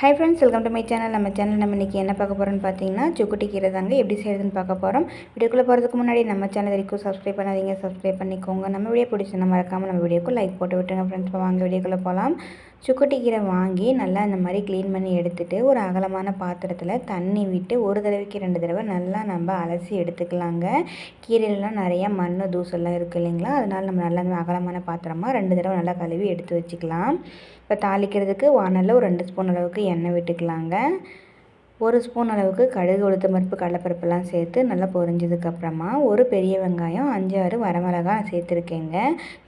Hi friends welcome to my channel நம்ம channel நம்ம இன்றைக்கி என்ன பார்க்க போகிறோம்னு பார்த்தீங்கன்னா சுக்குட்டி கீரை தாங்க எப்படி செய்கிறதுன்னு பார்க்க போகிறோம் வீடியோக்குள்ளே போகிறதுக்கு முன்னாடி நம்ம சேனல் வரைக்கும் சப்ஸ்கிரைப் பண்ணாதீங்க. சப்ஸ்கிரைப் பண்ணிக்கோங்க. நம்ம வீடியோ பிடிச்சிருந்தா நம்ம மறக்காமல் நம்ம வீடியோக்கு லைக் போட்டு விட்டுருங்க ஃப்ரெண்ட்ஸ் வாங்க வீடியோக்குள்ளே போகலாம் சுக்குட்டி கீரை வாங்கி நல்லா இந்த மாதிரி க்ளீன் பண்ணி எடுத்துகிட்டு ஒரு அகலமான பாத்திரத்தில் தண்ணி விட்டு ஒரு தடவைக்கு ரெண்டு தடவை நல்லா நம்ம அலசி எடுத்துக்கலாங்க. கீரையிலலாம் நிறையா மண் தூசெல்லாம் இருக்குது இல்லைங்களா? அதனால் நம்ம நல்லா அகலமான பாத்திரமாக ரெண்டு தடவை நல்லா கழுவி எடுத்து வச்சுக்கலாம். இப்போ தாளிக்கிறதுக்கு வானலில் ஒரு ரெண்டு ஸ்பூன் அளவுக்கு எண்ணெய் விட்டுக்கலாங்க. ஒரு ஸ்பூன் அளவுக்கு கடுகு உளுத்த பருப்பு கடலைப்பருப்புலாம் சேர்த்து நல்லா பொரிஞ்சதுக்கப்புறமா ஒரு பெரிய வெங்காயம் அஞ்சு ஆறு வரமிளகாய் சேர்த்துருக்கேங்க.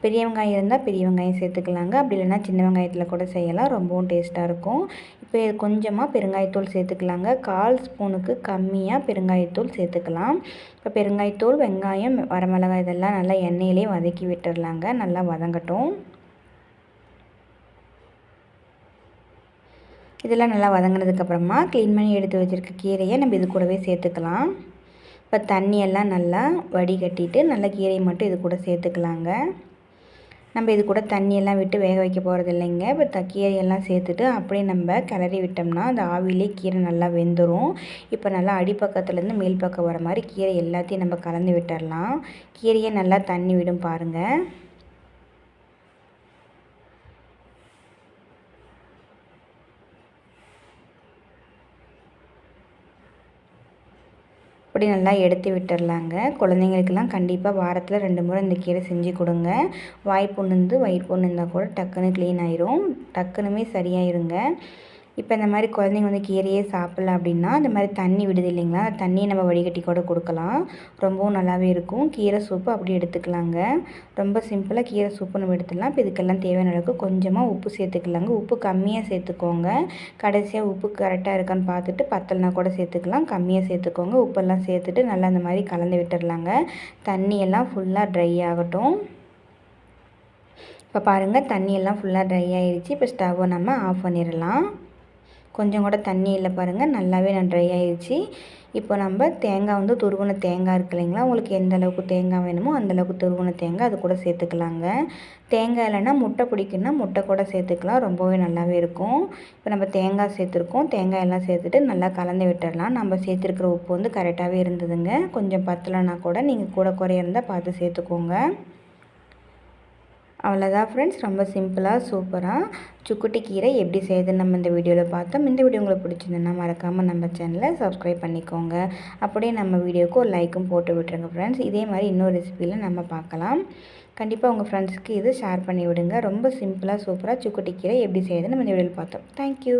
பெரிய வெங்காயம் இருந்தால் பெரிய வெங்காயம் சேர்த்துக்கலாங்க. அப்படி இல்லைன்னா சின்ன வெங்காயத்தில் கூட செய்யலாம். ரொம்பவும் டேஸ்ட்டாக இருக்கும். இப்போ கொஞ்சமாக பெருங்காயத்தூள் சேர்த்துக்கலாங்க. கால் ஸ்பூனுக்கு கம்மியாக பெருங்காயத்தூள் சேர்த்துக்கலாம். இப்போ பெருங்காயத்தூள் வெங்காயம் வரமிளகாய் இதெல்லாம் நல்லா எண்ணெயிலே வதக்கி விட்டுடலாங்க நல்லா வதங்கட்டும். இதெல்லாம் நல்லா வதங்கினதுக்கப்புறமா க்ளீன் பண்ணி எடுத்து வச்சுருக்க கீரையை நம்ம இது கூடவே சேர்த்துக்கலாம். இப்போ தண்ணியெல்லாம் நல்லா வடிகட்டிட்டு நல்லா கீரையை மட்டும் இது கூட சேர்த்துக்கலாங்க. நம்ம இது கூட தண்ணியெல்லாம் விட்டு வேக வைக்க போகிறது இல்லைங்க. இப்போ த கீரையெல்லாம் சேர்த்துட்டு அப்படியே நம்ம கிளறி விட்டோம்னா அந்த ஆவிலே கீரை நல்லா வெந்துடும் இப்போ நல்லா அடிப்பக்கத்துலேருந்து மேல் பக்கம் வர மாதிரி கீரை எல்லாத்தையும் நம்ம கலந்து விட்டுடலாம் கீரையை நல்லா தண்ணி விடும் பாருங்கள் இப்படி நல்லா எடுத்து விட்டுடலாங்க குழந்தைங்களுக்கெல்லாம் கண்டிப்பாக வாரத்தில் ரெண்டு முறை இந்த கீரை செஞ்சு கொடுங்க. வாய்ப்புண்ணு இருந்து வயிறு புண்ணு இருந்தால் கூட டக்குன்னு க்ளீன் ஆயிரும். டக்குனுமே சரியாயிருங்க. இப்போ இந்த மாதிரி குழந்தைங்க வந்து கீரையே சாப்பிட்ல அப்படின்னா இந்த மாதிரி தண்ணி விடுது இல்லைங்களா? தண்ணியை நம்ம வடிகட்டி கூட கொடுக்கலாம். ரொம்பவும் நல்லாவே இருக்கும். கீரை சூப்பு அப்படி எடுத்துக்கலாங்க. ரொம்ப சிம்பிளாக கீரை சூப்பு நம்ம எடுத்துடலாம். இப்போ இதுக்கெல்லாம் தேவையான அளவுக்கு கொஞ்சமாக உப்பு சேர்த்துக்கலாங்க. உப்பு கம்மியாக சேர்த்துக்கோங்க. கடைசியாக உப்பு கரெக்டாக இருக்கான்னு பார்த்துட்டு பத்தலைனா கூட சேர்த்துக்கலாம். கம்மியாக சேர்த்துக்கோங்க. உப்பெல்லாம் சேர்த்துட்டு நல்லா இந்த மாதிரி கலந்து விட்டுடலாங்க. தண்ணியெல்லாம் ஃபுல்லாக ட்ரை ஆகட்டும். இப்போ பாருங்கள் தண்ணியெல்லாம் ஃபுல்லாக ட்ரை ஆகிடுச்சு இப்போ ஸ்டவ்வை நம்ம ஆஃப் பண்ணிடலாம். கொஞ்சம் கூட தண்ணி இல்லை பாருங்கள் நல்லாவே நான் ட்ரை ஆயிடுச்சு. இப்போ நம்ம தேங்காய் வந்து துருவன தேங்காய் இருக்கு இல்லைங்களா உங்களுக்கு எந்த அளவுக்கு தேங்காய் வேணுமோ அந்தளவுக்கு துருவன தேங்காய் அது கூட சேர்த்துக்கலாங்க. தேங்காய் இல்லைன்னா முட்டை பிடிக்குன்னா முட்டை கூட சேர்த்துக்கலாம் ரொம்பவே நல்லாவே இருக்கும். இப்போ நம்ம தேங்காய் சேர்த்துருக்கோம் தேங்காய் எல்லாம் சேர்த்துட்டு நல்லா கலந்து விட்டுடலாம். நம்ம சேர்த்துருக்கிற உப்பு வந்து கரெக்டாகவே இருந்ததுங்க. கொஞ்சம் பத்தலைன்னா கூட நீங்கள் கூட குறைய இருந்தால் பார்த்து சேர்த்துக்கோங்க. அவ்வளோதான் ஃப்ரெண்ட்ஸ் ரொம்ப சிம்பிளாக சூப்பராக சுக்குட்டி கீரை எப்படி செய்யுதுன்னு நம்ம இந்த வீடியோவில் பார்த்தோம். இந்த வீடியோ உங்களுக்கு பிடிச்சிருந்ததுன்னா மறக்காமல் நம்ம சேனலை சப்ஸ்கிரைப் பண்ணிக்கோங்க. அப்படியே நம்ம வீடியோவுக்கு ஒரு லைக்கும் போட்டு விட்டுருங்க ஃப்ரெண்ட்ஸ் இதே மாதிரி இன்னொரு ரெசிபியில் நம்ம பார்க்கலாம். கண்டிப்பாக உங்கள் ஃப்ரெண்ட்ஸ்க்கு இது ஷேர் பண்ணி விடுங்க. ரொம்ப சிம்பிளாக சூப்பராக சுக்குட்டி கீரை எப்படி செய்யுதுன்னு நம்ம இந்த வீடியோவில் பார்த்தோம். தேங்க்யூ